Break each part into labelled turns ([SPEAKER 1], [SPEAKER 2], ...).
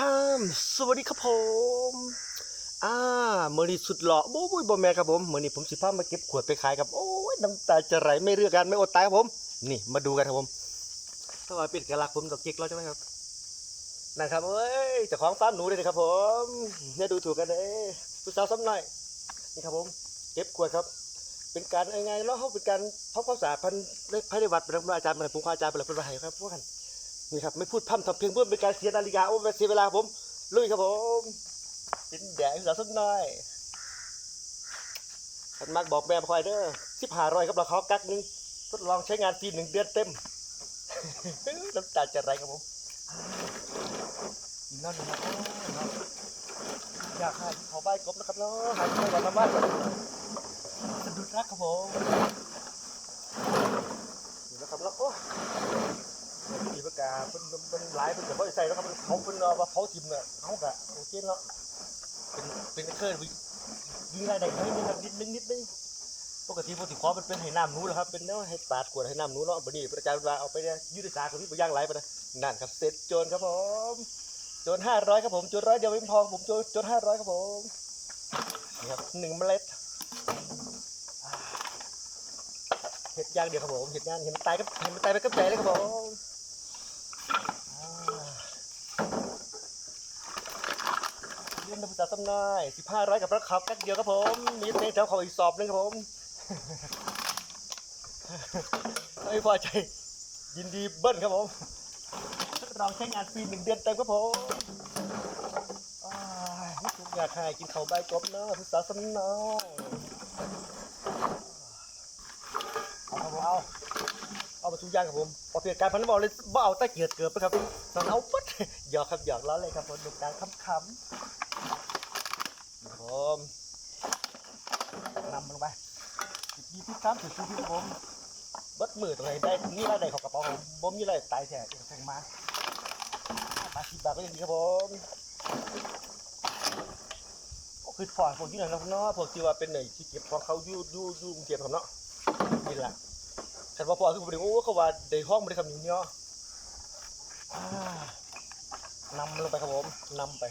[SPEAKER 1] อ้าสวัสดีครับผม อ่าเมือนี้สุดหล่อโอ้ยบอแม่ครับผมเมื่อนี้ผมสิพามาเก็บขวดไปขายครับ โอ้ยน้ำตาจะไหลไม่เลือกกันไม่อดตายครับผม นี่มาดูกันครับผมถ้าว่าปิดกระลักผมดอกเก๊กแล้วใช่ไหมครับนั่นครับเอ้ยเจ้าของฟาร์มหนูเลยนะครับผมเนี่ยดูถูกกันเลยผู้สาวซ้ำหน่อย นี่ครับผม เก็บขวดครับ เป็นการยังไงเนาะเขาเป็นการทำความสะอาดพันได้ภายในวัดเป็นอาจารย์เป็นผมอาจารย์เป็นอะไรเป็นอะไรครับพวกกัน นี่ครับไม่พูดพร่ำทำเพลงเพื่อเป็นการเสียนาฬิกาโอ้เป็นเสียเวลาครับผมลุยครับผมเป็นแดดสาวสักหน่อยขันมากบอกแม่คอยเด้อสิบห้าร้อยครับเราเคากักหนึงทดลองใช้งานฟรีหนึ่งเดือนเต็มน้ำตาจะไหลครับผมนี่นั่นนะอยาะอยากให้เขาใบกบนะครับเนาะหายไปก่อนนะบ้านสะดุดรักครับผมนี่นะครับแล้วโอ้ยปีประ กาเป็นเป็นหลายเป็นแต่ว่าใส่แล้วครับเขาเป็นว่าเขาทิมเนี่ยเขากะโอเคเนาะเป็นเป็นเคยยิงอะไรได้นิดนึงครับนิดนึงนิดนึงปกติปกติขอเป็นเป็นให้น้ำนูแล้วครับเป็นเนาะให้ปาดกวดให้น้ำนูเนาะบัดนี้ประจานว่าเอาไปเนี่ยยืดสาคนนี้ไปย่างไรไปนะนั่นครับเสร็จโจรครับผมโจรห้าร้อยครับผมโจรร้อยเดียวไม่พอผมโจรโจรห้าร้อยครับผมนี่ครับหนึ่งเมล็ดเห็ดย่างเดียวครับผมเห็ดย่างเห็นมันตายก็เห็นมันตายไปก็ใจเลยครับผม เล่นน้ำตาซ้ำน้อยสิบห้าร้อยกับรักขับแป๊บเดียวครับผมมีเพลงแถวเขาอีกสอบหนึงครับผมไม่พอใจยินดีเบิ้ลครับผมเราใช้งานฟรีหนึ่งเดือนเต็มครับผมอ้ายทุกอยากให้กินเขาวใบกบเนาะทุกสาวซ้ำน้อยเอาเอาเอามาทุกอย่างครับผมพอเปลี่ยนการพันธุ์บอลเลยบ่เอาใต้เกียร์เกิดไปครับนอนเอาปุ๊ดหยอกครับหยอกล้อเลยครับผมดูการคำคำๆ ผมนำมันลงไปสิบยี่สิบสามสิบสี่สิบครับผมเบิดมือตรงไหนได้นี่ไรได้ของกระเป๋าผมบ่มีอะไรตายแท้เองแทงมามาสิบบาทก็ยังดีครับผมโอ้คือฝอยพวกที่ไหนนะเนาะพวกที่ว่าเป็นไหนที่เก็บของเขายู่ยู่ยู่กรุงเทพครับเนาะนี่แหละขันว่าพอคือผมเรียกโอ้เขาว่าได้ห้องไม่ได้คำนี้เนาะนำลงไปครับผมนำไป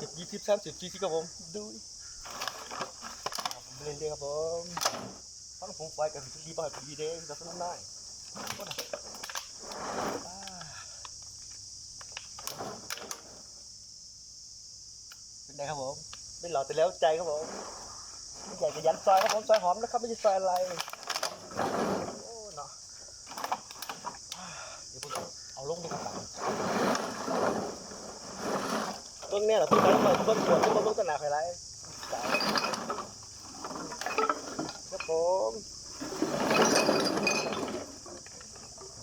[SPEAKER 1] สิบยี่สิบสามสิบสี่สิบครับผมดูผมเรียนเรียนครับผมฟังผมไฟกับสุดดีบ้างดีเด้จะสนุกได้ก็นะอ่าเป็นไงครับผมเป็นหล่อแต่แล้วใจครับผมใหญ่จะยันซอยครับผมซอยหอมนะครับไม่ใช่ซอยอะไรโอ้เนาะเดี๋ยวผมเอาลงดีกว่าเบื้ งเนี่ยเหรอพี่ไปเปิดเบื้องขวดที่มาเบื้งตนาใครไรครับผม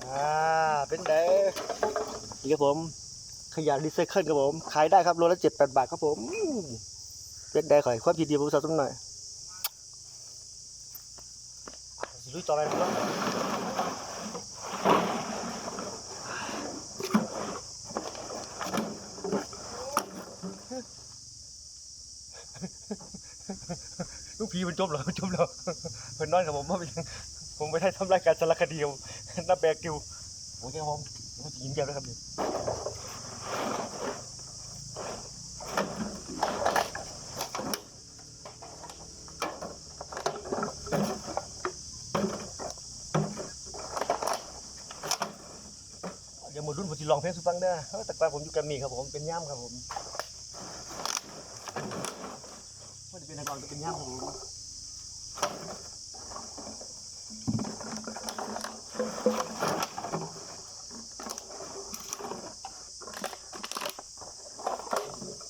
[SPEAKER 1] อ่าเป็นเด้นี่ครับผมขยะรีไซเคิลครับผมขายได้ครับโลละเจ็ดแปดบาทครับผม เป็นไดขอยความยินดีผมสาวสักหน่อยสิลุยต่อไปนะครับ พีมันจมเหรอจมเหรอเพิ่นนอนกับผมว่าเป็นผมไม่ได้ทำรายการสารคดีผมนับแบกกิวโอเคครับผมผมจะยินเยี่ยมนะครับนี่เดี๋ยวหมดรุ่นผมจะลองเพลงสุฟังเด้แต่ก่อนผมอยู่กัมมี่ครับผมเป็นย่ามครับผม ว่าจะเป็นเป็นย่ามครับผ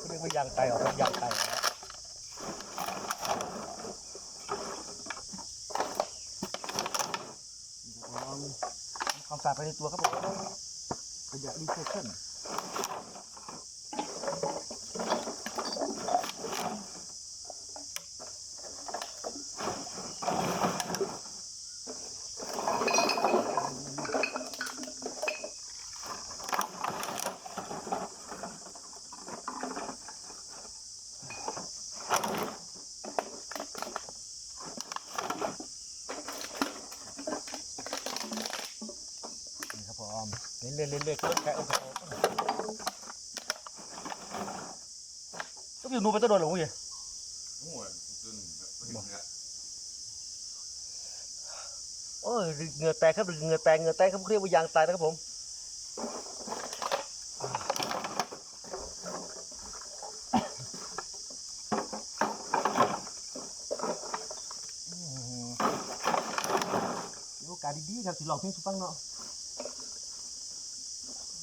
[SPEAKER 1] มเรียกว่ายางไตออกครับยางไตความสะอาดภายในตัวครับผมขยะรีไซเคิล นี่ครับผม เรื่อยๆก็แค่โอ้โหต้องอยู่นู่นไปต้นโดนหรือมึง
[SPEAKER 2] โอ้ยจนแบบเห็นเนี่ย
[SPEAKER 1] โอ้ยเหงื่อแตกครับเหงื่อแตกเหงื่อแตกครับเขาเรียกว่ายางตายนะครับผมโอกาสดีๆครับสิลองเพลงสุฟังเนาะ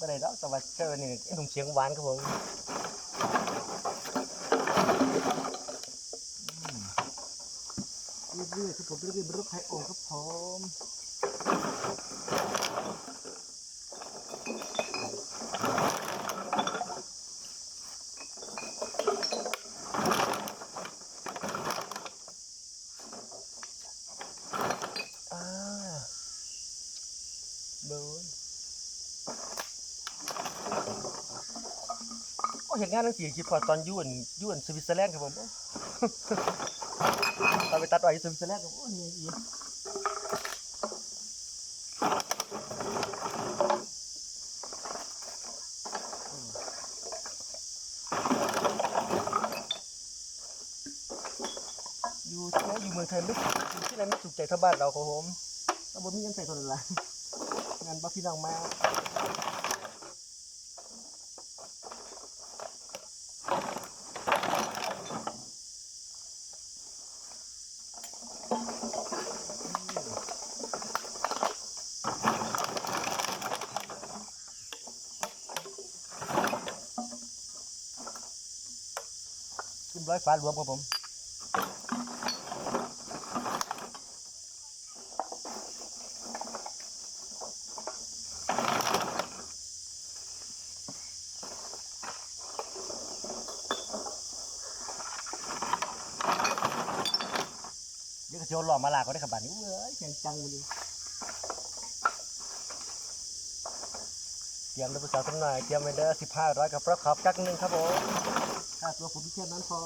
[SPEAKER 1] ไม่ได้แล้วแต่ว่าเจอนี่ไอ้หนุ่มเสียงหวานครับผมเรื่อยๆครับผมเรื่อยๆรถไถโอ่งครับผม อ่าเบิร์นโอ้ เห็นงานหนังสือคิดพอตอนยุ่นยุ่นสวิตเซอร์แลนด์ครับผมตอนไปตัดไว้สวิตเซอร์แลนด์ครับโอ้นี่อีอยู่ที่ไหนอยู่เมืองไทยไม่อยู่ที่ไหนไม่ถูกใจเท่าบ้านเราครับผมเราบ่มีเงินใส่คนละงานบ้าพี่น้องมา ขึ้นร้อยฟ้ารวมครับผมเดี๋ยวก็เชียวหล่อมาลาเขาได้ขับบานนี้เว้ยเสียงจังเลยเตรียมเลยภาษาสักหน่อยเตรียมไปเด้อสิบห้าร้อยกับประกอบจักรหนึ่งครับผม ค่าตัวผมแค่นั้นพอ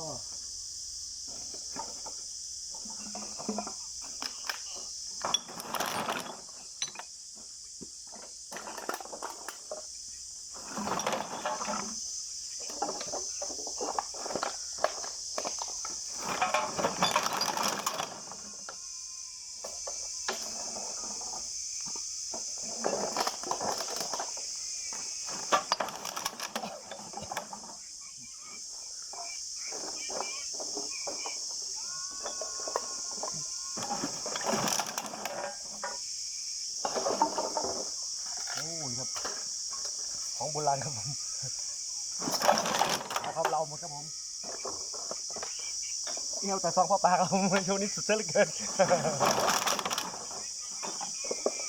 [SPEAKER 1] โอ้นี่ครับ ของโบราณ ครับผมเอาครับเราหมดครับผมเอี่ยวแต่ซองพ่อปลาครับผมช่วงนี้สุดเสียเหลือเกิน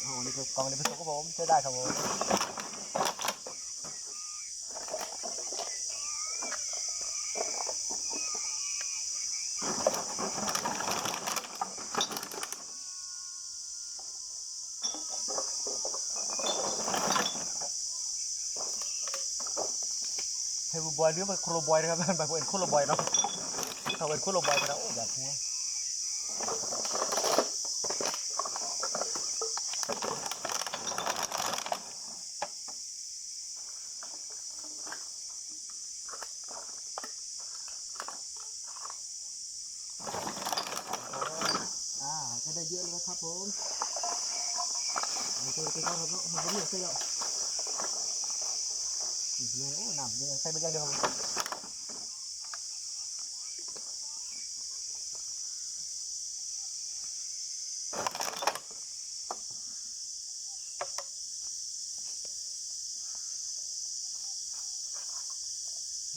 [SPEAKER 1] โอ้นี่คือกล่องในผสมครับผมใช้ได้ครับผม บอยหรือว่าโคลบอยนะครับแบบเป็นโคลบอยเนาะเขาเป็นโคลบอยไปแล้วโอ้แบบหัวได้เยอะแล้วครับผมเอาตัวไปเข้าครับเนาะมันก็เรียกใส่แล้ว เลยโอ้น้ำเนี่ยใส่ไปอย่าเดียวครับ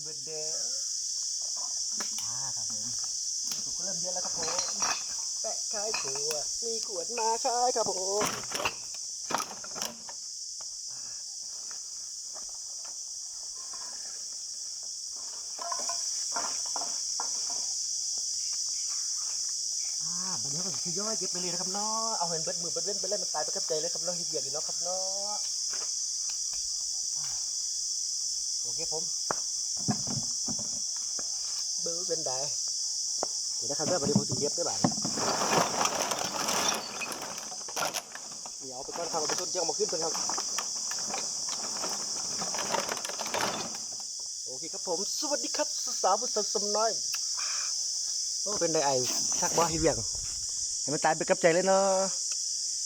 [SPEAKER 1] เบิดเดย์อ่าครับผมถูกเริ่มเยอะแล้วครับผมแปะขายขวดมีขวดมาขายครับผม อ่าบัดนี้ก็ทยอยเก็บไปเลยนะครับเนาะเอาเห็นเบิดมือเบิดเว้นไปเล่นมันตายไปกับใจเลยครับเนาะเฮียอยู่เนาะครับเนาะอ่าโอเคผมเบิดเป็นไดเดี๋ยวนะครับเด้อบัดนี้ผมจะเก็บได้บ้างเดี๋ยวเอาไปก้อนครับเอาไปต้นเจียวมาขึ้นเป็นครับโอเคครับผม สวัสดีครับสาวผู้สาวสมน้อย โอ้เป็นไดไอชักบ่ให้เวียงให้มันตายไปกับใจเลยเนาะ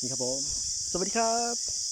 [SPEAKER 1] นี่ครับผม สวัสดีครับ